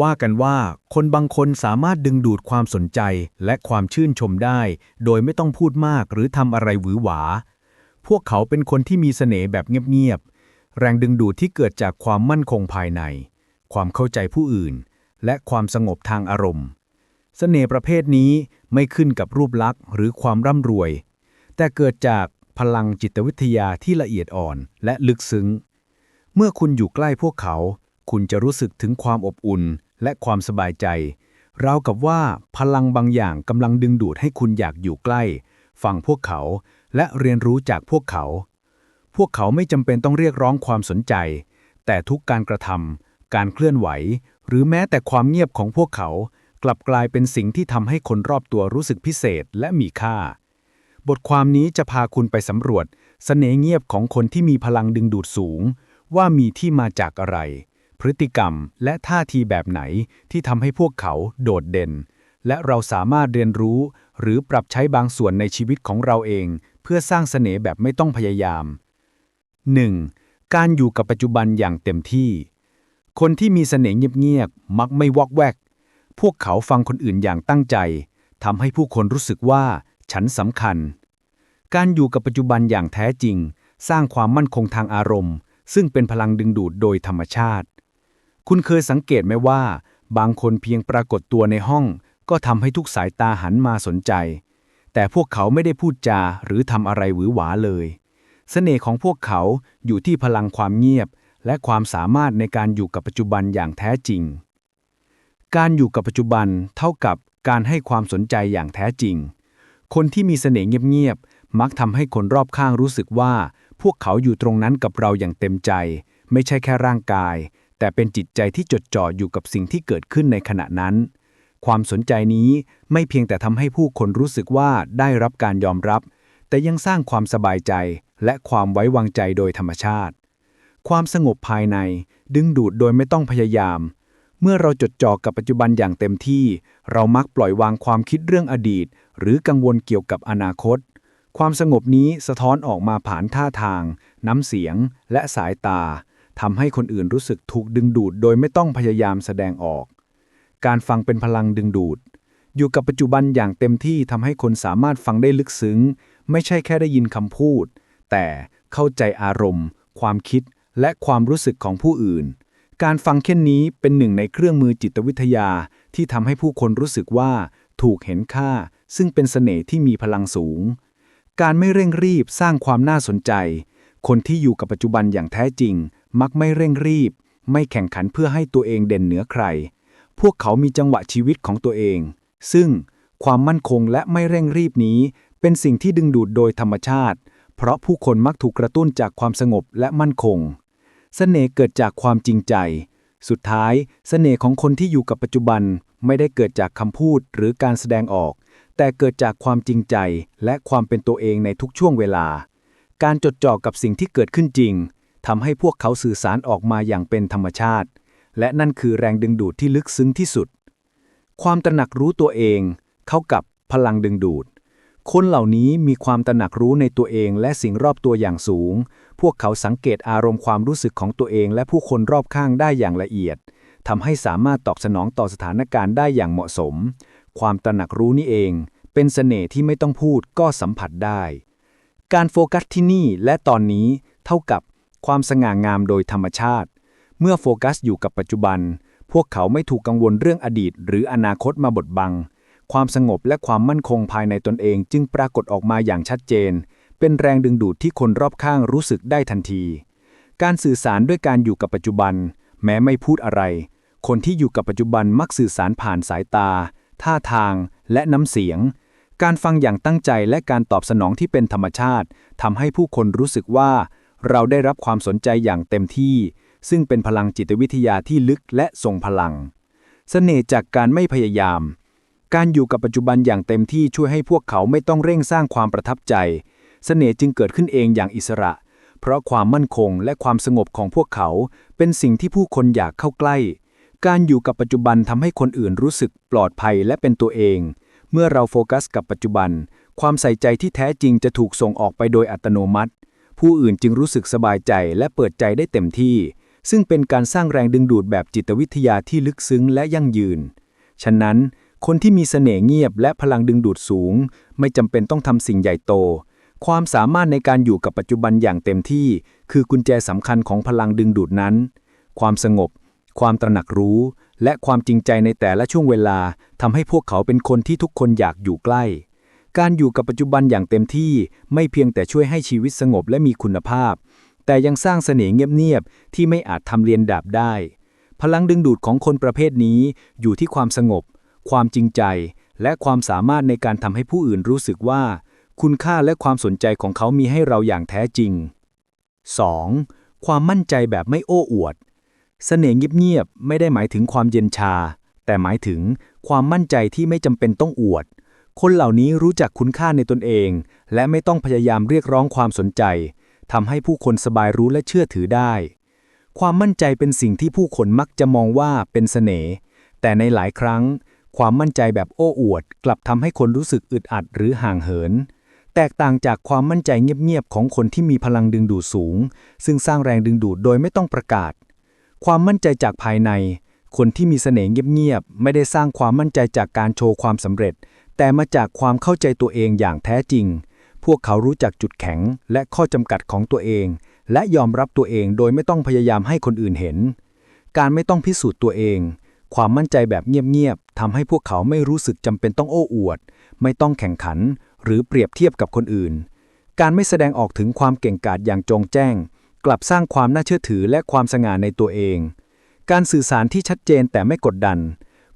ว่ากันว่าคนบางคนสามารถดึงดูดความสนใจและความชื่นชมได้ โดยไม่ต้องพูดมากหรือทำอะไรหวือหวา พวกเขาเป็นคนที่มีเสน่ห์แบบเงียบๆ แรงดึงดูดที่เกิดจากความมั่นคงภายใน ความเข้าใจผู้อื่น และความสงบทางอารมณ์ เสน่ห์ประเภทนี้ไม่ขึ้นกับรูปลักษณ์หรือความร่ำรวย แต่เกิดจากพลังจิตวิทยาที่ละเอียดอ่อนและลึกซึ้ง เมื่อคุณอยู่ใกล้พวกเขา คุณจะรู้สึกถึงความอบอุ่นและความสบายใจ ราวกับว่าพลังบางอย่างกำลังดึงดูดให้คุณอยากอยู่ใกล้ ฟังพวกเขาและเรียนรู้จากพวกเขา พวกเขาไม่จำเป็นต้องเรียกร้องความสนใจ แต่ทุกการกระทำการเคลื่อนไหว หรือแม้แต่ความเงียบของพวกเขา กลับกลายเป็นสิ่งที่ทำให้คนรอบตัวรู้สึกพิเศษและมีค่า บทความนี้จะพาคุณไปสำรวจเสน่ห์เงียบของคนที่มีพลังดึงดูดสูง ว่ามีที่มาจากอะไร พฤติกรรมและท่าทีแบบไหนที่ทำให้พวกเขาโดดเด่น และเราสามารถเรียนรู้ หรือปรับใช้บางส่วนในชีวิตของเราเอง เพื่อสร้างเสน่ห์แบบไม่ต้องพยายาม 1. การอยู่กับปัจจุบันอย่างเต็มที่ คนที่มีเสน่ห์เงียบๆมักไม่วอกแวก พวกเขาฟังคนอื่นอย่างตั้งใจทำให้ผู้คนรู้สึกว่า ฉันสำคัญ การอยู่กับปัจจุบันอย่างแท้จริง สร้างความมั่นคงทางอารมณ์ ซึ่งเป็นพลังดึงดูดโดยธรรมชาติ คุณเคยสังเกตไหมว่า บางคนเพียงปรากฏตัวในห้อง ก็ทำให้ทุกสายตาหันมาสนใจ แต่พวกเขาไม่ได้พูดจาหรือทำอะไรหวือหวาเลยเสน่ห์ของพวกเขาอยู่ที่พลังความเงียบ และความสามารถในการอยู่กับปัจจุบันอย่างแท้จริง การอยู่กับปัจจุบันเท่ากับการให้ความสนใจอย่างแท้จริง คนที่มีเสน่ห์เงียบๆมักทำให้คนรอบข้างรู้สึกว่า พวกเขาอยู่ตรงนั้นกับเราอย่างเต็มใจ ไม่ใช่แค่ร่างกาย แต่เป็นจิตใจที่จดจ่ออยู่กับสิ่งที่เกิดขึ้นในขณะนั้น ความสนใจนี้ไม่เพียงแต่ทำให้ผู้คนรู้สึกว่าได้รับการยอมรับ แต่ยังสร้างความสบายใจและความไว้วางใจโดยธรรมชาติ ความสงบภายในดึงดูดโดยไม่ต้องพยายาม เมื่อเราจดจ่อกับปัจจุบันอย่างเต็มที่ เรามักปล่อยวางความคิดเรื่องอดีต หรือกังวลเกี่ยวกับอนาคต ความสงบนี้สะท้อนออกมาผ่านท่าทาง น้ำเสียง และสายตา ทำให้คนอื่นรู้สึกถูกดึงดูด โดยไม่ต้องพยายามแสดงออก การฟังเป็นพลังดึงดูด อยู่กับปัจจุบันอย่างเต็มที่ทำให้คนสามารถฟังได้ลึกซึ้ง ไม่ใช่แค่ได้ยินคำพูด แต่เข้าใจอารมณ์ ความคิด และความรู้สึกของผู้อื่น การฟังเช่นนี้เป็นหนึ่งในเครื่องมือจิตวิทยาที่ทำให้ผู้คนรู้สึกว่าถูกเห็นค่า ซึ่งเป็นเสน่ห์ที่มีพลังสูง การไม่เร่งรีบสร้างความน่าสนใจ คนที่อยู่กับปัจจุบันอย่างแท้จริง มักไม่เร่งรีบ ไม่แข่งขันเพื่อให้ตัวเองเด่นเหนือใคร พวกเขามีจังหวะชีวิตของตัวเอง ซึ่งความมั่นคงและไม่เร่งรีบนี้ เป็นสิ่งที่ดึงดูดโดยธรรมชาติ เพราะผู้คนมักถูกกระตุ้นจากความสงบและมั่นคงเสน่ห์เกิดจากความจริงใจ สุดท้ายเสน่ห์ของคนที่อยู่กับปัจจุบันไม่ได้เกิดจากคำพูดหรือการแสดงออก แต่เกิดจากความจริงใจและความเป็นตัวเองในทุกช่วงเวลา การจดจ่อกับสิ่งที่เกิดขึ้นจริง ทำให้พวกเขาสื่อสารออกมาอย่างเป็นธรรมชาติ และนั่นคือแรงดึงดูดที่ลึกซึ้งที่สุด ความตระหนักรู้ตัวเอง เข้ากับพลังดึงดูด คนเหล่านี้มีความตระหนักรู้ในตัวเองและสิ่งรอบตัวอย่างสูง พวกเขาสังเกตอารมณ์ความรู้สึกของตัวเอง และผู้คนรอบข้างได้อย่างละเอียดทำให้สามารถตอบสนองต่อสถานการณ์ได้อย่างเหมาะสม ความตระหนักรู้นี่เอง เป็นเสน่ห์ที่ไม่ต้องพูดก็สัมผัสได้ การโฟกัสที่นี่และตอนนี้เท่ากับ ความสง่างามโดยธรรมชาติ เมื่อโฟกัสอยู่กับปัจจุบัน พวกเขาไม่ถูกกังวลเรื่องอดีต หรืออนาคตมาบดบัง ความสงบและความมั่นคงภายในตนเองจึงปรากฏออกมาอย่างชัดเจน เป็นแรงดึงดูดที่คนรอบข้างรู้สึกได้ทันที การสื่อสารด้วยการอยู่กับปัจจุบัน แม้ไม่พูดอะไร คนที่อยู่กับปัจจุบันมักสื่อสารผ่านสายตา ท่าทาง และน้ำเสียงการฟังอย่างตั้งใจและการตอบสนองที่เป็นธรรมชาติทำให้ผู้คนรู้สึกว่า เราได้รับความสนใจอย่างเต็มที่ ซึ่งเป็นพลังจิตวิทยาที่ลึกและทรงพลังเสน่ห์จากการไม่พยายาม การอยู่กับปัจจุบันอย่างเต็มที่ช่วยให้พวกเขาไม่ต้องเร่งสร้างความประทับใจเสน่ห์จึงเกิดขึ้นเองอย่างอิสระ เพราะความมั่นคงและความสงบของพวกเขา เป็นสิ่งที่ผู้คนอยากเข้าใกล้ การอยู่กับปัจจุบันทำให้คนอื่นรู้สึกปลอดภัยและเป็นตัวเอง เมื่อเราโฟกัสกับปัจจุบัน ความใส่ใจที่แท้จริงจะถูกส่งออกไปโดยอัตโนมัติ ผู้อื่นจึงรู้สึกสบายใจและเปิดใจได้เต็มที่ ซึ่งเป็นการสร้างแรงดึงดูดแบบจิตวิทยาที่ลึกซึ้งและยั่งยืน ฉะนั้น คนที่มีเสน่ห์เงียบและพลังดึงดูดสูง ไม่จำเป็นต้องทำสิ่งใหญ่โต ความสามารถในการอยู่กับปัจจุบันอย่างเต็มที่ คือกุญแจสำคัญของพลังดึงดูดนั้น ความสงบ ความตระหนักรู้ และความจริงใจในแต่ละช่วงเวลาทำให้พวกเขาเป็นคนที่ทุกคนอยากอยู่ใกล้ การอยู่กับปัจจุบันอย่างเต็มที่ไม่เพียงแต่ช่วยให้ชีวิตสงบและมีคุณภาพ แต่ยังสร้างเสน่ห์เงียบๆที่ไม่อาจทำเลียนแบบได้ พลังดึงดูดของคนประเภทนี้อยู่ที่ความสงบ ความจริงใจ และความสามารถในการทำให้ผู้อื่นรู้สึกว่า คุณค่าและความสนใจของเขามีให้เราอย่างแท้จริง 2. ความมั่นใจแบบไม่โอ้อวด เสน่ห์เงียบๆไม่ได้หมายถึงความเย็นชา แต่หมายถึงความมั่นใจที่ไม่จำเป็นต้องอวด คนเหล่านี้รู้จักคุณค่าในตนเอง และไม่ต้องพยายามเรียกร้องความสนใจทำให้ผู้คนสบายรู้และเชื่อถือได้ ความมั่นใจเป็นสิ่งที่ผู้คนมักจะมองว่าเป็นเสน่ห์แต่ในหลายครั้ง ความมั่นใจแบบโอ้อวด กลับทำให้คนรู้สึกอึดอัดหรือห่างเหิน แตกต่างจากความมั่นใจเงียบๆของคนที่มีพลังดึงดูดสูง ซึ่งสร้างแรงดึงดูดโดยไม่ต้องประกาศ ความมั่นใจจากภายใน คนที่มีเสน่ห์เงียบๆไม่ได้สร้างความมั่นใจจากการโชว์ความสำเร็จ แต่มาจากความเข้าใจตัวเองอย่างแท้จริง พวกเขารู้จักจุดแข็งและข้อจำกัดของตัวเอง และยอมรับตัวเองโดยไม่ต้องพยายามให้คนอื่นเห็น การไม่ต้องพิสูจน์ตัวเอง ความมั่นใจแบบเงียบๆทำให้พวกเขาไม่รู้สึกจำเป็นต้องโอ้อวด ไม่ต้องแข่งขัน หรือเปรียบเทียบกับคนอื่น การไม่แสดงออกถึงความเก่งกาจอย่างจงแจ้ง กลับสร้างความน่าเชื่อถือและความสง่าในตัวเอง การสื่อสารที่ชัดเจนแต่ไม่กดดัน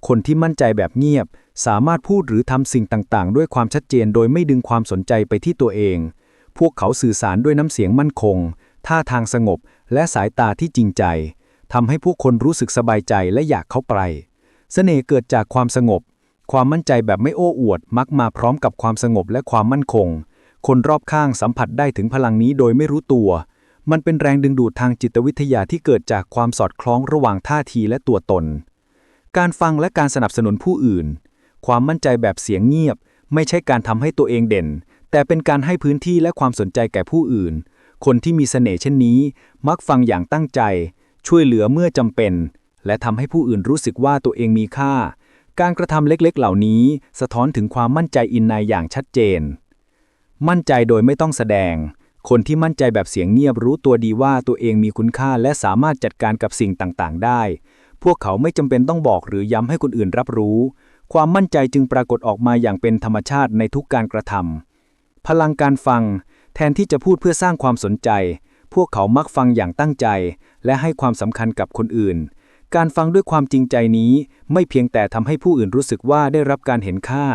คนที่มั่นใจแบบเงียบ สามารถพูดหรือทำสิ่งต่างๆ ด้วยความชัดเจนโดยไม่ดึงความสนใจไปที่ตัวเอง พวกเขาสื่อสารด้วยน้ำเสียงมั่นคง ท่าทางสงบ และสายตาที่จริงใจทำให้ผู้คนรู้สึกสบายใจและอยากเข้าไป เสน่ห์เกิดจากความสงบ ความมั่นใจแบบไม่โอ้อวด มักมาพร้อมกับความสงบและความมั่นคง คนรอบข้างสัมผัสได้ถึงพลังนี้โดยไม่รู้ตัว มันเป็นแรงดึงดูดทางจิตวิทยาที่เกิดจากความสอดคล้องระหว่างท่าทีและตัวตน การฟังและการสนับสนุนผู้อื่น ความมั่นใจแบบเสียงเงียบ ไม่ใช่การทำให้ตัวเองเด่น แต่เป็นการให้พื้นที่และความสนใจแก่ผู้อื่น คนที่มีเสน่ห์เช่นนี้ มักฟังอย่างตั้งใจ ช่วยเหลือเมื่อจำเป็น และทำให้ผู้อื่นรู้สึกว่าตัวเองมีค่า การกระทำเล็กๆ เหล่านี้ สะท้อนถึงความมั่นใจอินในอย่างชัดเจน มั่นใจโดยไม่ต้องแสดง คนที่มั่นใจแบบเสียงเงียบรู้ตัวดีว่าตัวเองมีคุณค่าและสามารถจัดการกับสิ่งต่างๆ ได้พวกเขาไม่จำเป็นต้องบอกหรือย้ำให้คนอื่นรับรู้ ความมั่นใจจึงปรากฏออกมาอย่างเป็นธรรมชาติในทุกการกระทำพลังการฟัง แทนที่จะพูดเพื่อสร้างความสนใจ พวกเขามักฟังอย่างตั้งใจ และให้ความสำคัญกับคนอื่น การฟังด้วยความจริงใจนี้ ไม่เพียงแต่ทำให้ผู้อื่นรู้สึกว่าได้รับการเห็นค่า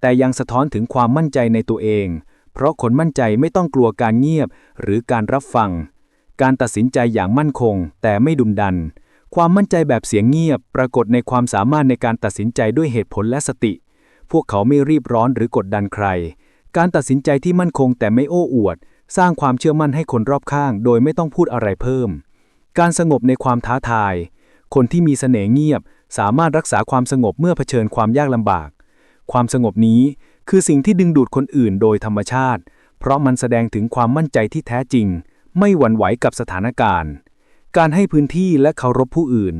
แต่ยังสะท้อนถึงความมั่นใจในตัวเอง เพราะคนมั่นใจไม่ต้องกลัวการเงียบ หรือการรับฟัง การตัดสินใจอย่างมั่นคง แต่ไม่ดุมดัน ความมั่นใจแบบเสียงเงียบ ปรากฏในความสามารถในการตัดสินใจด้วยเหตุผลและสติ พวกเขาไม่รีบร้อนหรือกดดันใคร การตัดสินใจที่มั่นคงแต่ไม่โอ้อวด สร้างความเชื่อมั่นให้คนรอบข้าง โดยไม่ต้องพูดอะไรเพิ่ม การสงบในความท้าทาย คนที่มีเสน่ห์เงียบ สามารถรักษาความสงบเมื่อเผชิญความยากลำบาก ความสงบนี้คือสิ่งที่ดึงดูดคนอื่นโดยธรรมชาติ เพราะมันแสดงถึงความมั่นใจที่แท้จริง ไม่หวั่นไหวกับสถานการณ์ การให้พื้นที่และเคารพผู้อื่น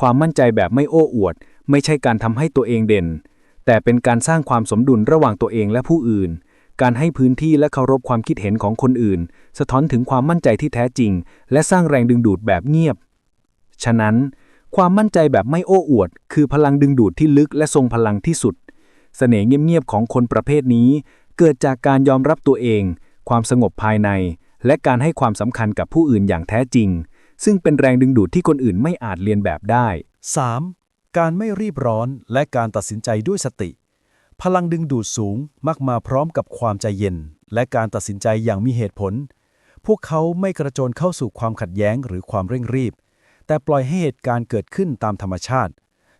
ความมั่นใจแบบไม่โอ้อวด ไม่ใช่การทำให้ตัวเองเด่น แต่เป็นการสร้างความสมดุลระหว่างตัวเองและผู้อื่น การให้พื้นที่และเคารพความคิดเห็นของคนอื่น สะท้อนถึงความมั่นใจที่แท้จริง และสร้างแรงดึงดูดแบบเงียบ ฉะนั้น ความมั่นใจแบบไม่โอ้อวด คือพลังดึงดูดที่ลึกและทรงพลังที่สุด เสน่ห์เงียบๆของคนประเภทนี้ เกิดจากการยอมรับตัวเอง ความสงบภายใน และการให้ความสำคัญกับผู้อื่นอย่างแท้จริง ซึ่งเป็นแรงดึงดูดที่คนอื่นไม่อาจเลียนแบบได้ 3. การไม่รีบร้อนและการตัดสินใจด้วยสติ พลังดึงดูดสูงมักมาพร้อมกับความใจเย็น และการตัดสินใจอย่างมีเหตุผล พวกเขาไม่กระโจนเข้าสู่ความขัดแย้งหรือความเร่งรีบ แต่ปล่อยให้เหตุการณ์เกิดขึ้นตามธรรมชาติ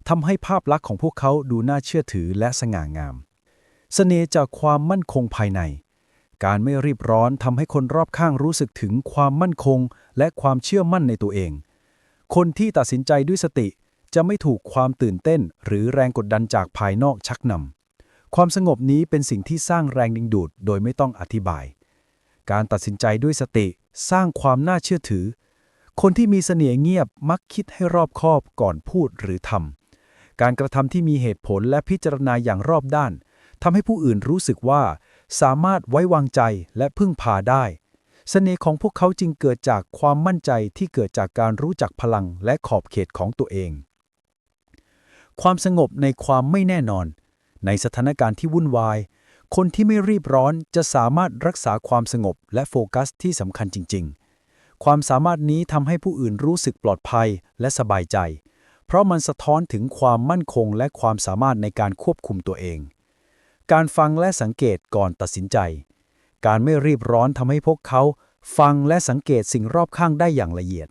ทำให้ภาพลักษณ์ของพวกเขาดูน่าเชื่อถือและสง่างามเสน่ห์จากความมั่นคงภายใน การไม่รีบร้อนทำให้คนรอบข้างรู้สึกถึงความมั่นคง และความเชื่อมั่นในตัวเอง คนที่ตัดสินใจด้วยสติจะไม่ถูกความตื่นเต้น หรือแรงกดดันจากภายนอกชักนำความสงบนี้เป็นสิ่งที่สร้างแรงดึงดูดโดยไม่ต้องอธิบาย การตัดสินใจด้วยสติ สร้างความน่าเชื่อถือ คนที่มีเสน่ห์เงียบมักคิดให้รอบคอบก่อนพูดหรือทำการกระทำที่มีเหตุผลและพิจารณาอย่างรอบด้านทำให้ผู้อื่นรู้สึกว่า สามารถไว้วางใจและพึ่งพาได้เสน่ห์ของพวกเขาจึงเกิดจากความมั่นใจที่เกิดจากการรู้จักพลังและขอบเขตของตัวเอง ความสงบในความไม่แน่นอน ในสถานการณ์ที่วุ่นวาย คนที่ไม่รีบร้อนจะสามารถรักษาความสงบและโฟกัสที่สำคัญจริง ๆ ความสามารถนี้ทำให้ผู้อื่นรู้สึกปลอดภัยและสบายใจ เพราะมันสะท้อนถึงความมั่นคงและความสามารถในการควบคุมตัวเอง การฟังและสังเกตก่อนตัดสินใจ การไม่รีบร้อนทำให้พวกเขาฟังและสังเกตสิ่งรอบข้างได้อย่างละเอียด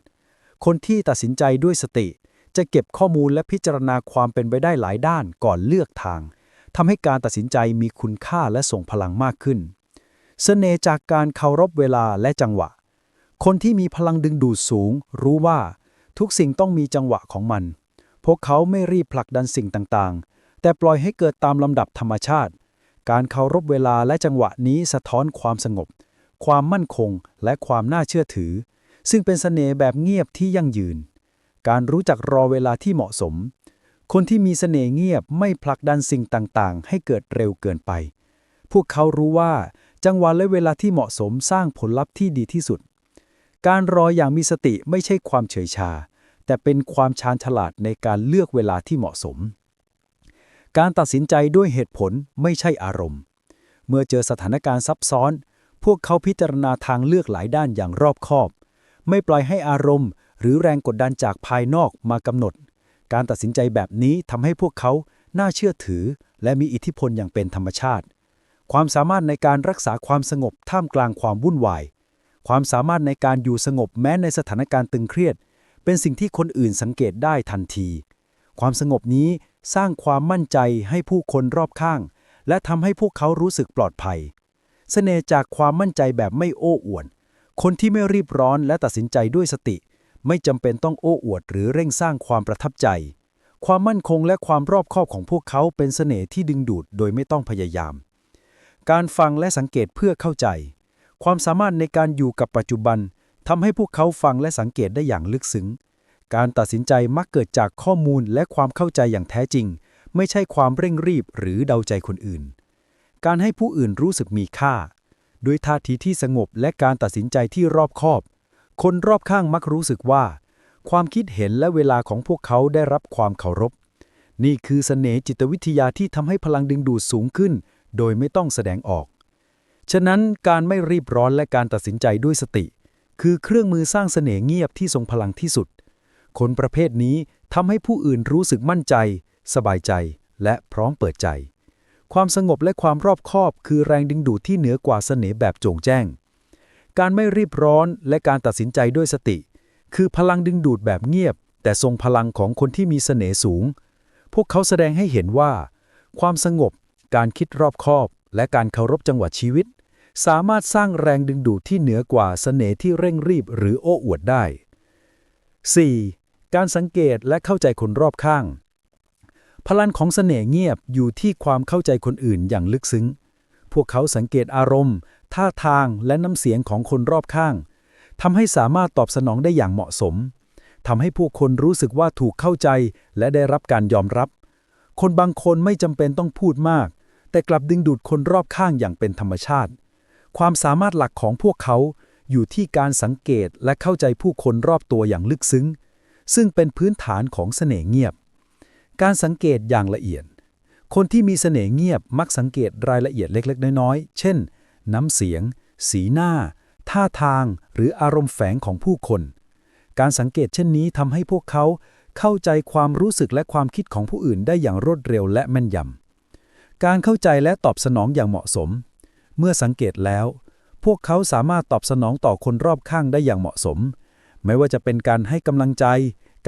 คนที่ตัดสินใจด้วยสติ จะเก็บข้อมูลและพิจารณาความเป็นไปได้หลายด้านก่อนเลือกทางทำให้การตัดสินใจมีคุณค่าและส่งพลังมากขึ้นเสน่ห์จากการเคารพเวลาและจังหวะ คนที่มีพลังดึงดูดสูง รู้ว่าทุกสิ่งต้องมีจังหวะของมัน พวกเขาไม่รีบผลักดันสิ่งต่างๆ แต่ปล่อยให้เกิดตามลำดับธรรมชาติ การเคารพเวลาและจังหวะนี้สะท้อนความสงบ ความมั่นคงและความน่าเชื่อถือ ซึ่งเป็นเสน่ห์แบบเงียบที่ยั่งยืน การรู้จักรอเวลาที่เหมาะสม คนที่มีเสน่ห์เงียบไม่ผลักดันสิ่งต่างๆ ให้เกิดเร็วเกินไป พวกเขารู้ว่าจังหวะและเวลาที่เหมาะสมสร้างผลลัพธ์ที่ดีที่สุด การรออย่างมีสติไม่ใช่ความเฉยชา แต่เป็นความชาญฉลาดในการเลือกเวลาที่เหมาะสม การตัดสินใจด้วยเหตุผลไม่ใช่อารมณ์ เมื่อเจอสถานการณ์ซับซ้อน พวกเขาพิจารณาทางเลือกหลายด้านอย่างรอบคอบ ไม่ปล่อยให้อารมณ์ หรือแรงกดดันจากภายนอกมากำหนด การตัดสินใจแบบนี้ทำให้พวกเขาน่าเชื่อถือ และมีอิทธิพลอย่างเป็นธรรมชาติ ความสามารถในการรักษาความสงบท่ามกลางความวุ่นวาย ความสามารถในการอยู่สงบแม้ในสถานการณ์ตึงเครียด เป็นสิ่งที่คนอื่นสังเกตได้ทันที ความสงบนี้ สร้างความมั่นใจให้ผู้คนรอบข้าง และทำให้พวกเขารู้สึกปลอดภัยเสน่ห์จากความมั่นใจแบบไม่โอ้อวด คนที่ไม่รีบร้อนและตัดสินใจด้วยสติ ไม่จำเป็นต้องโอ้อวด หรือเร่งสร้างความประทับใจ ความมั่นคงและความรอบคอบของพวกเขาเป็นเสน่ห์ที่ดึงดูดโดยไม่ต้องพยายาม การฟังและสังเกตเพื่อเข้าใจ ความสามารถในการอยู่กับปัจจุบันทำให้พวกเขาฟังและสังเกตได้อย่างลึกซึ้ง การตัดสินใจมักเกิดจากข้อมูลและความเข้าใจอย่างแท้จริง ไม่ใช่ความเร่งรีบหรือเดาใจคนอื่น การให้ผู้อื่นรู้สึกมีค่า ด้วยท่าทีที่สงบและการตัดสินใจที่รอบคอบ คนรอบข้างมักรู้สึกว่า ความคิดเห็นและเวลาของพวกเขาได้รับความเคารพ นี่คือเสน่ห์จิตวิทยาที่ทำให้พลังดึงดูดสูงขึ้น โดยไม่ต้องแสดงออก ฉะนั้นการไม่รีบร้อนและการตัดสินใจด้วยสติ คือเครื่องมือสร้างเสน่ห์เงียบที่ทรงพลังที่สุด คนประเภทนี้ทำให้ผู้อื่นรู้สึกมั่นใจ สบายใจ และพร้อมเปิดใจ ความสงบและความรอบคอบ คือแรงดึงดูดที่เหนือกว่าเสน่ห์แบบโจงแจ้ง การไม่รีบร้อนและการตัดสินใจด้วยสติ คือพลังดึงดูดแบบเงียบ แต่ทรงพลังของคนที่มีเสน่ห์สูง พวกเขาแสดงให้เห็นว่า ความสงบ การคิดรอบคอบ และการเคารพจังหวะชีวิต สามารถสร้างแรงดึงดูดที่เหนือกว่าเสน่ห์ที่เร่งรีบหรือโอ้อวดได้ 4. การสังเกตและเข้าใจคนรอบข้าง พลังของเสน่ห์เงียบอยู่ที่ความเข้าใจคนอื่นอย่างลึกซึ้ง พวกเขาสังเกตอารมณ์ ท่าทางและน้ำเสียงของคนรอบข้างทำให้สามารถตอบสนองได้อย่างเหมาะสมทำให้ผู้คนรู้สึกว่าถูกเข้าใจและได้รับการยอมรับ คนบางคนไม่จำเป็นต้องพูดมาก แต่กลับดึงดูดคนรอบข้างอย่างเป็นธรรมชาติ ความสามารถหลักของพวกเขาอยู่ที่การสังเกตและเข้าใจผู้คนรอบตัวอย่างลึกซึ้ง ซึ่งเป็นพื้นฐานของเสน่ห์เงียบ การสังเกตอย่างละเอียด คนที่มีเสน่ห์เงียบมักสังเกตรายละเอียดเล็กๆ น้อยๆ เช่น น้ำเสียง สีหน้า ท่าทาง หรืออารมณ์แฝงของผู้คน การสังเกตเช่นนี้ทำให้พวกเขาเข้าใจความรู้สึกและความคิดของผู้อื่นได้อย่างรวดเร็วและแม่นยำ การเข้าใจและตอบสนองอย่างเหมาะสม เมื่อสังเกตแล้ว พวกเขาสามารถตอบสนองต่อคนรอบข้างได้อย่างเหมาะสม ไม่ว่าจะเป็นการให้กำลังใจ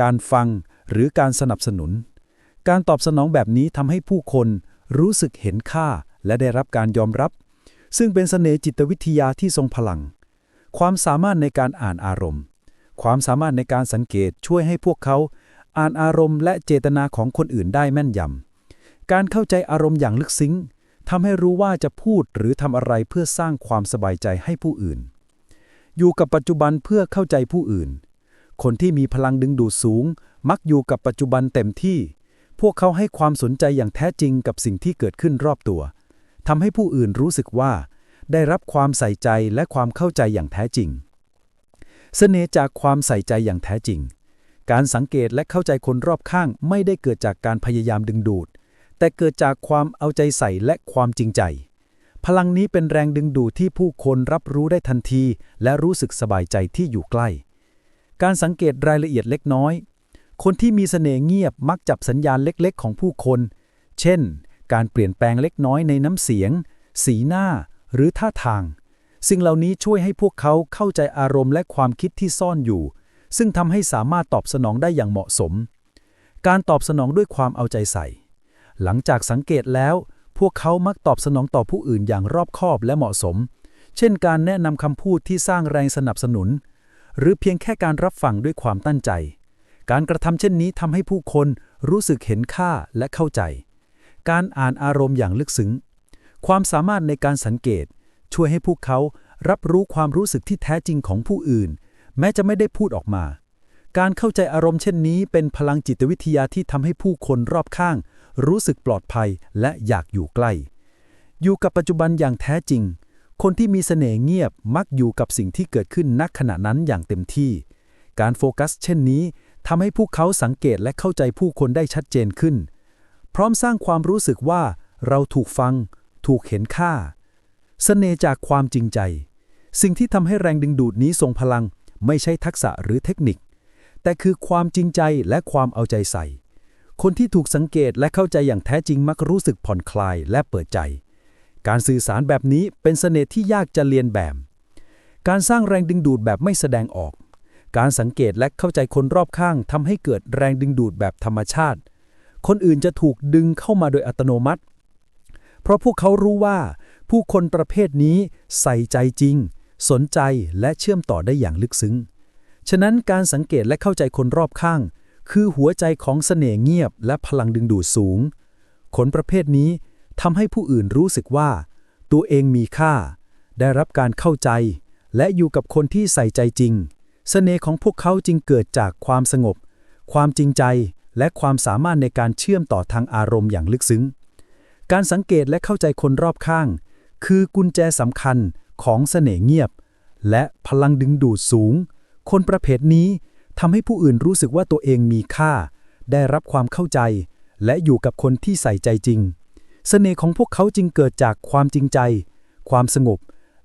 การฟังหรือการสนับสนุน การตอบสนองแบบนี้ทำให้ผู้คนรู้สึกเห็นค่าและได้รับการยอมรับ ซึ่งเป็นเสน่ห์จิตวิทยาที่ทรงพลัง ความสามารถในการอ่านอารมณ์ ความสามารถในการสังเกตช่วยให้พวกเขา อ่านอารมณ์และเจตนาของคนอื่นได้แม่นยำการเข้าใจอารมณ์อย่างลึกซึ้งทำให้รู้ว่าจะพูดหรือทำอะไรเพื่อสร้างความสบายใจให้ผู้อื่น อยู่กับปัจจุบันเพื่อเข้าใจผู้อื่น คนที่มีพลังดึงดูดสูง มักอยู่กับปัจจุบันเต็มที่ พวกเขาให้ความสนใจอย่างแท้จริงกับสิ่งที่เกิดขึ้นรอบตัวทำให้ผู้อื่นรู้สึกว่า ได้รับความใส่ใจและความเข้าใจอย่างแท้จริงเสน่ห์จากความใส่ใจอย่างแท้จริง การสังเกตและเข้าใจคนรอบข้างไม่ได้เกิดจากการพยายามดึงดูด แต่เกิดจากความเอาใจใส่และความจริงใจ พลังนี้เป็นแรงดึงดูดที่ผู้คนรับรู้ได้ทันที และรู้สึกสบายใจที่อยู่ใกล้ การสังเกตรายละเอียดเล็กน้อย คนที่มีเสน่ห์เงียบมักจับสัญญาณเล็กๆ ของผู้คน เช่น การเปลี่ยนแปลงเล็กน้อยในน้ำเสียง สีหน้า หรือท่าทาง สิ่งเหล่านี้ช่วยให้พวกเขาเข้าใจอารมณ์และความคิดที่ซ่อนอยู่ ซึ่งทำให้สามารถตอบสนองได้อย่างเหมาะสม การตอบสนองด้วยความเอาใจใส่ หลังจากสังเกตแล้ว พวกเขามักตอบสนองต่อผู้อื่นอย่างรอบคอบและเหมาะสม เช่น การแนะนำคำพูดที่สร้างแรงสนับสนุน หรือเพียงแค่การรับฟังด้วยความตั้งใจ การกระทำเช่นนี้ทำให้ผู้คนรู้สึกเห็นค่าและเข้าใจ การอ่านอารมณ์อย่างลึกซึ้ง ความสามารถในการสังเกต ช่วยให้พวกเขารับรู้ความรู้สึกที่แท้จริงของผู้อื่น แม้จะไม่ได้พูดออกมา การเข้าใจอารมณ์เช่นนี้ เป็นพลังจิตวิทยาที่ทำให้ผู้คนรอบข้าง รู้สึกปลอดภัยและอยากอยู่ใกล้ อยู่กับปัจจุบันอย่างแท้จริง คนที่มีเสน่ห์เงียบมักอยู่กับสิ่งที่เกิดขึ้นณขณะนั้นอย่างเต็มที่ การโฟกัสเช่นนี้ทำให้พวกเขาสังเกตและเข้าใจผู้คนได้ชัดเจนขึ้น พร้อมสร้างความรู้สึกว่าเราถูกฟัง ถูกเห็นค่าเสน่ห์จากความจริงใจ สิ่งที่ทำให้แรงดึงดูดนี้ทรงพลัง ไม่ใช่ทักษะหรือเทคนิค แต่คือความจริงใจและความเอาใจใส่ คนที่ถูกสังเกตและเข้าใจอย่างแท้จริงมักรู้สึกผ่อนคลายและเปิดใจ การสื่อสารแบบนี้เป็นเสน่ห์ที่ยากจะเรียนแบบ การสร้างแรงดึงดูดแบบไม่แสดงออก การสังเกตและเข้าใจคนรอบข้างทำให้เกิดแรงดึงดูดแบบธรรมชาติ คนอื่นจะถูกดึงเข้ามาโดยอัตโนมัติ เพราะพวกเขารู้ว่า ผู้คนประเภทนี้ใส่ใจจริง สนใจและเชื่อมต่อได้อย่างลึกซึ้ง ฉะนั้นการสังเกตและเข้าใจคนรอบข้าง คือหัวใจของเสน่ห์เงียบและพลังดึงดูดสูง คนประเภทนี้ ทำให้ผู้อื่นรู้สึกว่า ตัวเองมีค่า ได้รับการเข้าใจ และอยู่กับคนที่ใส่ใจจริงเสน่ห์ของพวกเขาจึงเกิดจากความสงบ ความจริงใจและความสามารถในการเชื่อมต่อทางอารมณ์อย่างลึกซึ้ง การสังเกตและเข้าใจคนรอบข้าง คือกุญแจสำคัญของเสน่ห์เงียบ และพลังดึงดูดสูง คนประเภทนี้ทำให้ผู้อื่นรู้สึกว่าตัวเองมีค่า ได้รับความเข้าใจ และอยู่กับคนที่ใส่ใจจริง เสน่ห์ของพวกเขาจึงเกิดจากความจริงใจ ความสงบ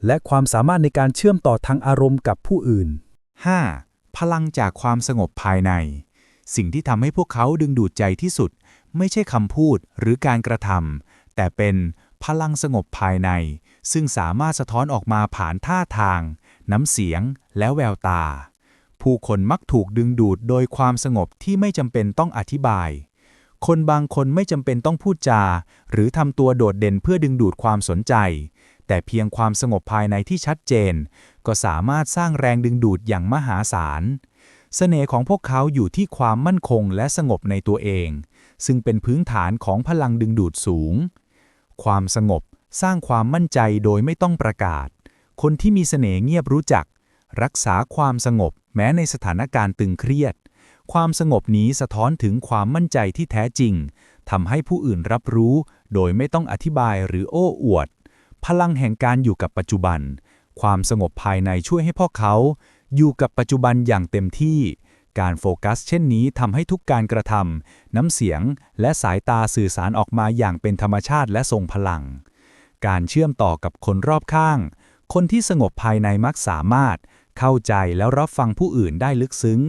และความสามารถในการเชื่อมต่อทางอารมณ์กับผู้อื่น 5. พลังจากความสงบภายใน สิ่งที่ทำให้พวกเขาดึงดูดใจที่สุด ไม่ใช่คำพูดหรือการกระทำแต่เป็นพลังสงบภายใน ซึ่งสามารถสะท้อนออกมาผ่านท่าทาง น้ำเสียง และแววตา ผู้คนมักถูกดึงดูดโดยความสงบที่ไม่จำเป็นต้องอธิบาย คนบางคนไม่จำเป็นต้องพูดจา หรือทำตัวโดดเด่นเพื่อดึงดูดความสนใจ แต่เพียงความสงบภายในที่ชัดเจน ก็สามารถสร้างแรงดึงดูดอย่างมหาศาลเสน่ห์ของพวกเขาอยู่ที่ความมั่นคงและสงบในตัวเอง ซึ่งเป็นพื้นฐานของพลังดึงดูดสูง ความสงบสร้างความมั่นใจโดยไม่ต้องประกาศ คนที่มีเสน่ห์เงียบรู้จัก รักษาความสงบแม้ในสถานการณ์ตึงเครียด ความสงบนี้สะท้อนถึงความมั่นใจที่แท้จริงทำให้ผู้อื่นรับรู้ โดยไม่ต้องอธิบายหรือโอ้อวด พลังแห่งการอยู่กับปัจจุบัน ความสงบภายในช่วยให้พวกเขา อยู่กับปัจจุบันอย่างเต็มที่ การโฟกัสเช่นนี้ทำให้ทุกการกระทำน้ำเสียง และสายตาสื่อสารออกมาอย่างเป็นธรรมชาติและทรงพลัง การเชื่อมต่อกับคนรอบข้าง คนที่สงบภายในมักสามารถ เข้าใจแล้วรับฟังผู้อื่นได้ลึกซึ้ง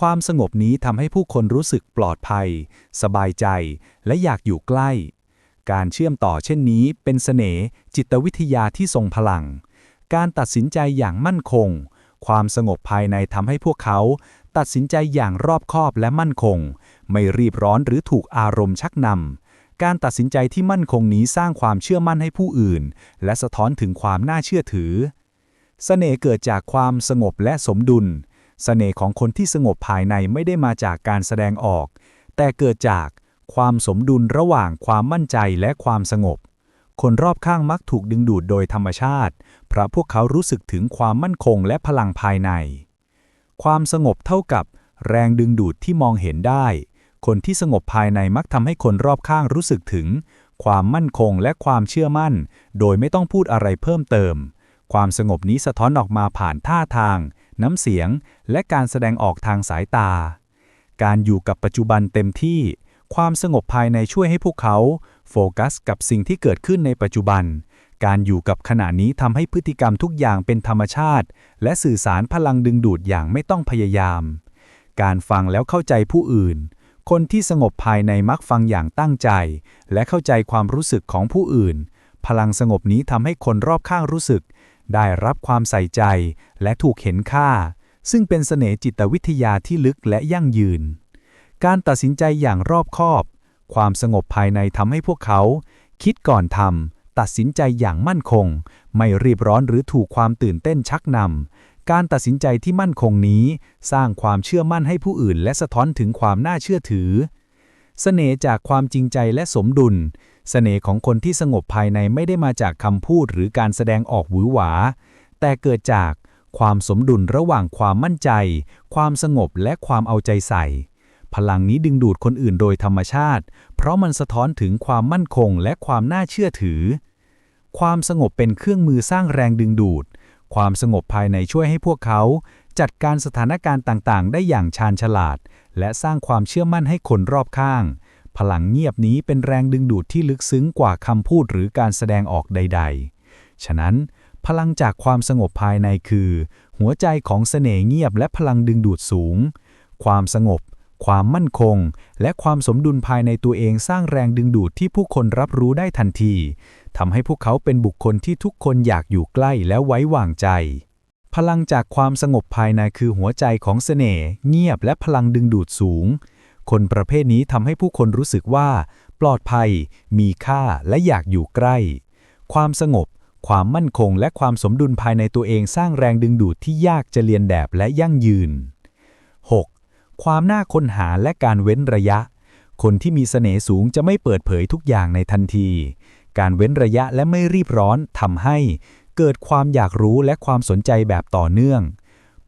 ความสงบนี้ทำให้ผู้คนรู้สึกปลอดภัย สบายใจ และอยากอยู่ใกล้ การเชื่อมต่อเช่นนี้เป็นเสน่ห์จิตวิทยาที่ทรงพลัง การตัดสินใจอย่างมั่นคง ความสงบภายในทำให้พวกเขา ตัดสินใจอย่างรอบคอบและมั่นคง ไม่รีบร้อนหรือถูกอารมณ์ชักนำการตัดสินใจที่มั่นคงนี้สร้างความเชื่อมั่นให้ผู้อื่น และสะท้อนถึงความน่าเชื่อถือเสน่ห์เกิดจากความสงบและสมดุล เสน่ห์ของคนที่สงบภายในไม่ได้มาจากการแสดงออก แต่เกิดจากความสมดุลระหว่างความมั่นใจและความสงบ คนรอบข้างมักถูกดึงดูดโดยธรรมชาติ เพราะพวกเขารู้สึกถึงความมั่นคงและพลังภายใน ความสงบเท่ากับแรงดึงดูดที่มองเห็นได้ คนที่สงบภายในมักทำให้คนรอบข้างรู้สึกถึง ความมั่นคงและความเชื่อมั่น โดยไม่ต้องพูดอะไรเพิ่มเติม ความสงบนี้สะท้อนออกมาผ่านท่าทาง น้ำเสียง และการแสดงออกทางสายตา การอยู่กับปัจจุบันเต็มที่ ความสงบภายในช่วยให้พวกเขา โฟกัสกับสิ่งที่เกิดขึ้นในปัจจุบัน การอยู่กับขณะนี้ทำให้พฤติกรรมทุกอย่างเป็นธรรมชาติ และสื่อสารพลังดึงดูดอย่างไม่ต้องพยายาม การฟังแล้วเข้าใจผู้อื่นคนที่สงบภายในมักฟังอย่างตั้งใจ และเข้าใจความรู้สึกของผู้อื่น พลังสงบนี้ทำให้คนรอบข้างรู้สึก ได้รับความใส่ใจและถูกเห็นค่า ซึ่งเป็นเสน่ห์จิตวิทยาที่ลึกและยั่งยืน การตัดสินใจอย่างรอบคอบ ความสงบภายในทำให้พวกเขา คิดก่อนทำตัดสินใจอย่างมั่นคง ไม่รีบร้อนหรือถูกความตื่นเต้นชักนำการตัดสินใจที่มั่นคงนี้ สร้างความเชื่อมั่นให้ผู้อื่น และสะท้อนถึงความน่าเชื่อถือ เสน่ห์จากความจริงใจและสมดุล เสน่ห์ของคนที่สงบภายในไม่ได้มาจากคำพูดหรือการแสดงออกหวือหวา แต่เกิดจากความสมดุลระหว่างความมั่นใจ ความสงบและความเอาใจใส่ พลังนี้ดึงดูดคนอื่นโดยธรรมชาติ เพราะมันสะท้อนถึงความมั่นคงและความน่าเชื่อถือ ความสงบเป็นเครื่องมือสร้างแรงดึงดูด ความสงบภายในช่วยให้พวกเขา จัดการสถานการณ์ต่างๆ ได้อย่างชาญฉลาด และสร้างความเชื่อมั่นให้คนรอบข้าง พลังเงียบนี้เป็นแรงดึงดูดที่ลึกซึ้งกว่าคำพูดหรือการแสดงออกใด ๆ ฉะนั้น พลังจากความสงบภายในคือ หัวใจของเสน่ห์เงียบและพลังดึงดูดสูง ความสงบ ความมั่นคง และความสมดุลภายในตัวเองสร้างแรงดึงดูดที่ผู้คนรับรู้ได้ทันทีทำให้พวกเขาเป็นบุคคลที่ทุกคนอยากอยู่ใกล้และไว้วางใจพลังจากความสงบภายในคือหัวใจของเสน่ห์เงียบและพลังดึงดูดสูง คนประเภทนี้ทำให้ผู้คนรู้สึกว่า ปลอดภัย มีค่าและอยากอยู่ใกล้ ความสงบ ความมั่นคง และความสมดุลภายในตัวเองสร้างแรงดึงดูดที่ยากจะเลียนแบบและยั่งยืน 6. ความน่าค้นหาและการเว้นระยะ คนที่มีเสน่ห์สูงจะไม่เปิดเผยทุกอย่างในทันที การเว้นระยะและไม่รีบร้อนทำให้เกิดความอยากรู้และความสนใจแบบต่อเนื่อง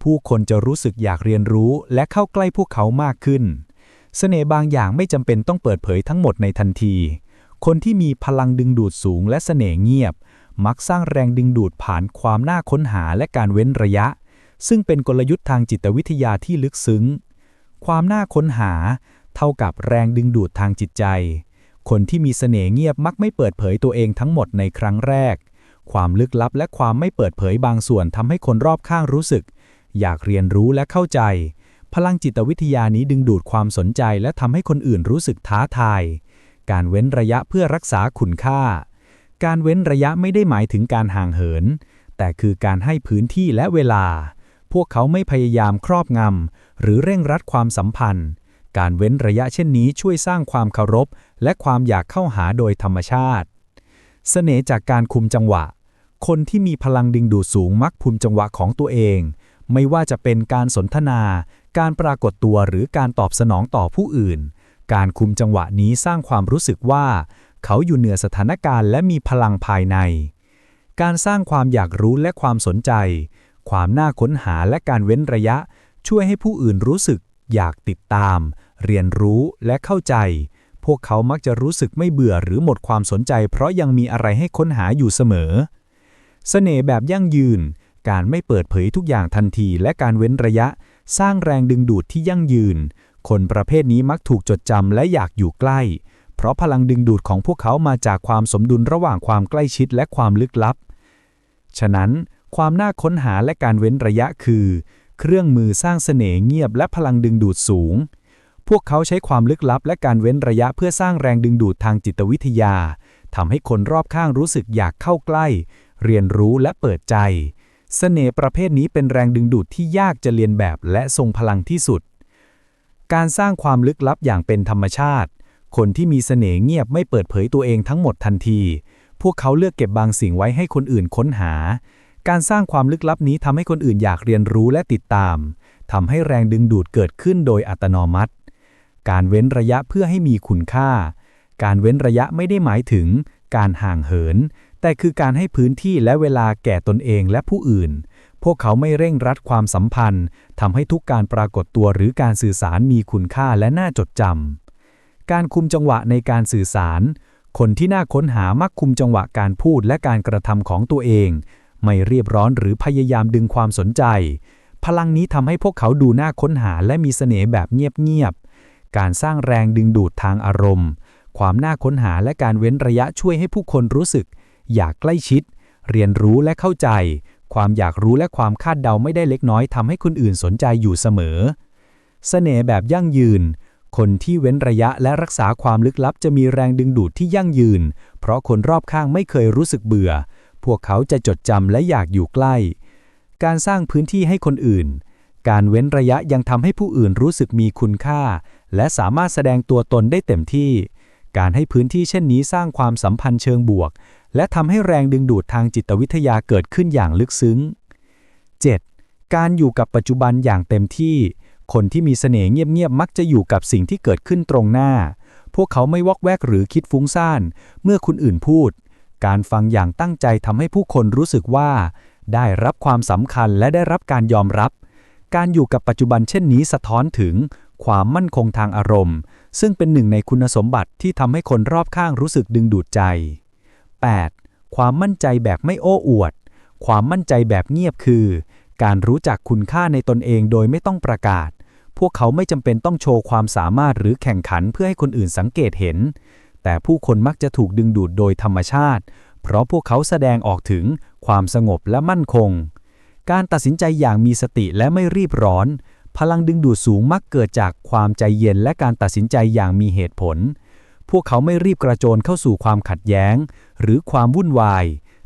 ผู้คนจะรู้สึกอยากเรียนรู้และเข้าใกล้พวกเขามากขึ้น เสน่ห์บางอย่างไม่จำเป็นต้องเปิดเผยทั้งหมดในทันที คนที่มีพลังดึงดูดสูงและเสน่ห์เงียบ มักสร้างแรงดึงดูดผ่านความน่าค้นหาและการเว้นระยะ ซึ่งเป็นกลยุทธ์ทางจิตวิทยาที่ลึกซึ้ง ความน่าค้นหา เท่ากับแรงดึงดูดทางจิตใจ คนที่มีเสน่ห์เงียบมักไม่เปิดเผยตัวเองทั้งหมดในครั้งแรก ความลึกลับและความไม่เปิดเผยบางส่วนทำให้คนรอบข้างรู้สึก อยากเรียนรู้และเข้าใจ พลังจิตวิทยานี้ดึงดูดความสนใจและทำให้คนอื่นรู้สึกท้าทาย การเว้นระยะเพื่อรักษาคุณค่า การเว้นระยะไม่ได้หมายถึงการห่างเหิน แต่คือการให้พื้นที่และเวลา พวกเขาไม่พยายามครอบงำหรือเร่งรัดความสัมพันธ์ การเว้นระยะเช่นนี้ช่วยสร้างความเคารพ และความอยากเข้าหาโดยธรรมชาติเสน่ห์จากการคุมจังหวะ คนที่มีพลังดึงดูดสูงมักคุมจังหวะของตัวเอง ไม่ว่าจะเป็นการสนทนา การปรากฏตัวหรือการตอบสนองต่อผู้อื่น การคุมจังหวะนี้สร้างความรู้สึกว่า เขาอยู่เหนือสถานการณ์และมีพลังภายใน การสร้างความอยากรู้และความสนใจ ความน่าค้นหาและการเว้นระยะ ช่วยให้ผู้อื่นรู้สึก อยากติดตาม เรียนรู้และเข้าใจ พวกเขามักจะรู้สึกไม่เบื่อหรือหมดความสนใจ เพราะยังมีอะไรให้ค้นหาอยู่เสมอ เสน่ห์แบบยั่งยืน การไม่เปิดเผยทุกอย่างทันทีและการเว้นระยะ สร้างแรงดึงดูดที่ยั่งยืน คนประเภทนี้มักถูกจดจำและอยากอยู่ใกล้ เพราะพลังดึงดูดของพวกเขามาจากความสมดุลระหว่างความใกล้ชิดและความลึกลับ ฉะนั้น ความน่าค้นหาและการเว้นระยะคือ เครื่องมือสร้างเสน่ห์เงียบและพลังดึงดูดสูง พวกเขาใช้ความลึกลับ และการเว้นระยะเพื่อสร้างแรงดึงดูดทางจิตวิทยาทำให้คนรอบข้างรู้สึกอยากเข้าใกล้ เรียนรู้และเปิดใจ เสน่ห์ประเภทนี้เป็นแรงดึงดูดที่ยากจะเรียนแบบและทรงพลังที่สุด การสร้างความลึกลับอย่างเป็นธรรมชาติ คนที่มีเสน่ห์เงียบไม่เปิดเผยตัวเองทั้งหมดทันที พวกเขาเลือกเก็บบางสิ่งไว้ให้คนอื่นค้นหา การสร้างความลึกลับนี้ทำให้คนอื่นอยากเรียนรู้และติดตามทำให้แรงดึงดูดเกิดขึ้นโดยอัตโนมัติ การเว้นระยะเพื่อให้มีคุณค่า การเว้นระยะไม่ได้หมายถึง การห่างเหิน แต่คือการให้พื้นที่และเวลาแก่ตนเองและผู้อื่น พวกเขาไม่เร่งรัดความสัมพันธ์ทำให้ทุกการปรากฏตัวหรือการสื่อสารมีคุณค่าและน่าจดจำการคุมจังหวะในการสื่อสาร คนที่น่าค้นหามักคุมจังหวะการพูดและการกระทำของตัวเอง ไม่เรียบร้อนหรือพยายามดึงความสนใจ พลังนี้ทำให้พวกเขาดูน่าค้นหาและมีเสน่ห์แบบเงียบๆการสร้างแรงดึงดูดทางอารมณ์ ความน่าค้นหาและการเว้นระยะช่วยให้ผู้คนรู้สึก อยากใกล้ชิด เรียนรู้และเข้าใจ ความอยากรู้และความคาดเดาไม่ได้เล็กน้อยทำให้คนอื่นสนใจอยู่เสมอเสน่ห์แบบยั่งยืน คนที่เว้นระยะและรักษาความลึกลับจะมีแรงดึงดูดที่ยั่งยืน เพราะคนรอบข้างไม่เคยรู้สึกเบื่อ พวกเขาจะจดจำและอยากอยู่ใกล้ การสร้างพื้นที่ให้คนอื่นการเว้นระยะยังทำให้ผู้อื่นรู้สึกมีคุณค่า และสามารถแสดงตัวตนได้เต็มที่ การให้พื้นที่เช่นนี้สร้างความสัมพันธ์เชิงบวก และทำให้แรงดึงดูดทางจิตวิทยาเกิดขึ้นอย่างลึกซึ้ง 7. การอยู่กับปัจจุบันอย่างเต็มที่ คนที่มีเสน่ห์เงียบๆมักจะอยู่กับสิ่งที่เกิดขึ้นตรงหน้า พวกเขาไม่วอกแวกหรือคิดฟุ้งซ่าน เมื่อคนอื่นพูด การฟังอย่างตั้งใจทำให้ผู้คนรู้สึกว่า ได้รับความสำคัญและได้รับการยอมรับ การอยู่กับปัจจุบันเช่นนี้สะท้อนถึงความมั่นคงทางอารมณ์ ซึ่งเป็นหนึ่งในคุณสมบัติที่ทำให้คนรอบข้างรู้สึกดึงดูดใจ 8. ความมั่นใจแบบไม่โอ้อวด ความมั่นใจแบบเงียบคือ การรู้จักคุณค่าในตนเองโดยไม่ต้องประกาศ พวกเขาไม่จำเป็นต้องโชว์ความสามารถหรือแข่งขันเพื่อให้คนอื่นสังเกตเห็น แต่ผู้คนมักจะถูกดึงดูดโดยธรรมชาติ เพราะพวกเขาแสดงออกถึงความสงบและมั่นคง การตัดสินใจอย่างมีสติและไม่รีบร้อน พลังดึงดูดสูงมักเกิดจากความใจเย็นและการตัดสินใจอย่างมีเหตุผล พวกเขาไม่รีบกระโจนเข้าสู่ความขัดแย้ง หรือความวุ่นวาย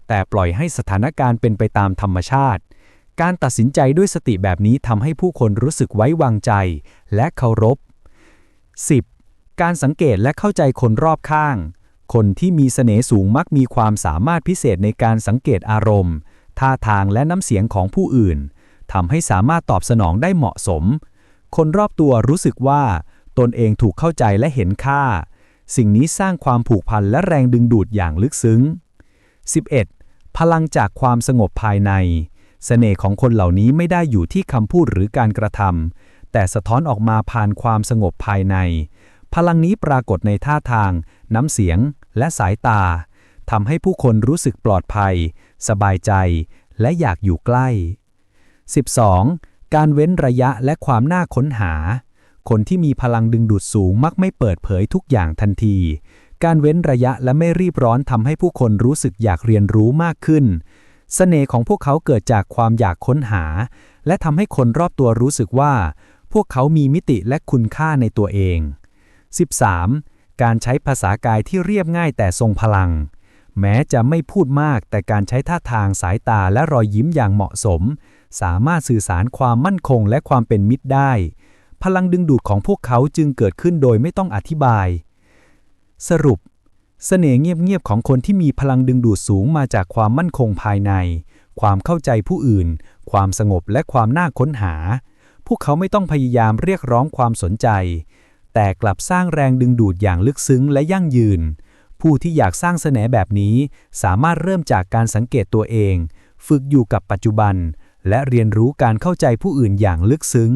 แต่ปล่อยให้สถานการณ์เป็นไปตามธรรมชาติ การตัดสินใจด้วยสติแบบนี้ทำให้ผู้คนรู้สึกไว้วางใจ และเคารพ 10. การสังเกตและเข้าใจคนรอบข้าง คนที่มีเสน่ห์สูงมักมีความสามารถพิเศษในการสังเกตอารมณ์ ท่าทางและน้ำเสียงของผู้อื่นทำให้สามารถตอบสนองได้เหมาะสม คนรอบตัวรู้สึกว่า ตนเองถูกเข้าใจและเห็นค่า สิ่งนี้สร้างความผูกพันและแรงดึงดูดอย่างลึกซึ้ง 11. พลังจากความสงบภายในเสน่ห์ของคนเหล่านี้ไม่ได้อยู่ที่คำพูดหรือการกระทำแต่สะท้อนออกมาผ่านความสงบภายใน พลังนี้ปรากฏในท่าทาง น้ำเสียง และสายตาทำให้ผู้คนรู้สึกปลอดภัย สบายใจ และอยากอยู่ใกล้ 12. การเว้นระยะและความน่าค้นหา คนที่มีพลังดึงดูดสูงมักไม่เปิดเผยทุกอย่างทันที การเว้นระยะและไม่รีบร้อนทำให้ผู้คนรู้สึกอยากเรียนรู้มากขึ้นเสน่ห์ของพวกเขาเกิดจากความอยากค้นหา และทำให้คนรอบตัวรู้สึกว่า พวกเขามีมิติและคุณค่าในตัวเอง 13. การใช้ภาษากายที่เรียบง่ายแต่ทรงพลัง แม้จะไม่พูดมากแต่การใช้ท่าทางสายตาและรอยยิ้มอย่างเหมาะสม สามารถสื่อสารความมั่นคงและความเป็นมิตรได้ พลังดึงดูดของพวกเขาจึงเกิดขึ้นโดยไม่ต้องอธิบาย สรุป เสน่ห์เงียบๆของคนที่มีพลังดึงดูดสูงมาจากความมั่นคงภายใน ความเข้าใจผู้อื่น ความสงบและความน่าค้นหา พวกเขาไม่ต้องพยายามเรียกร้องความสนใจ แต่กลับสร้างแรงดึงดูดอย่างลึกซึ้งและยั่งยืน ผู้ที่อยากสร้างเสน่ห์แบบนี้ สามารถเริ่มจากการสังเกตตัวเอง ฝึกอยู่กับปัจจุบัน และเรียนรู้การเข้าใจผู้อื่นอย่างลึกซึ้ง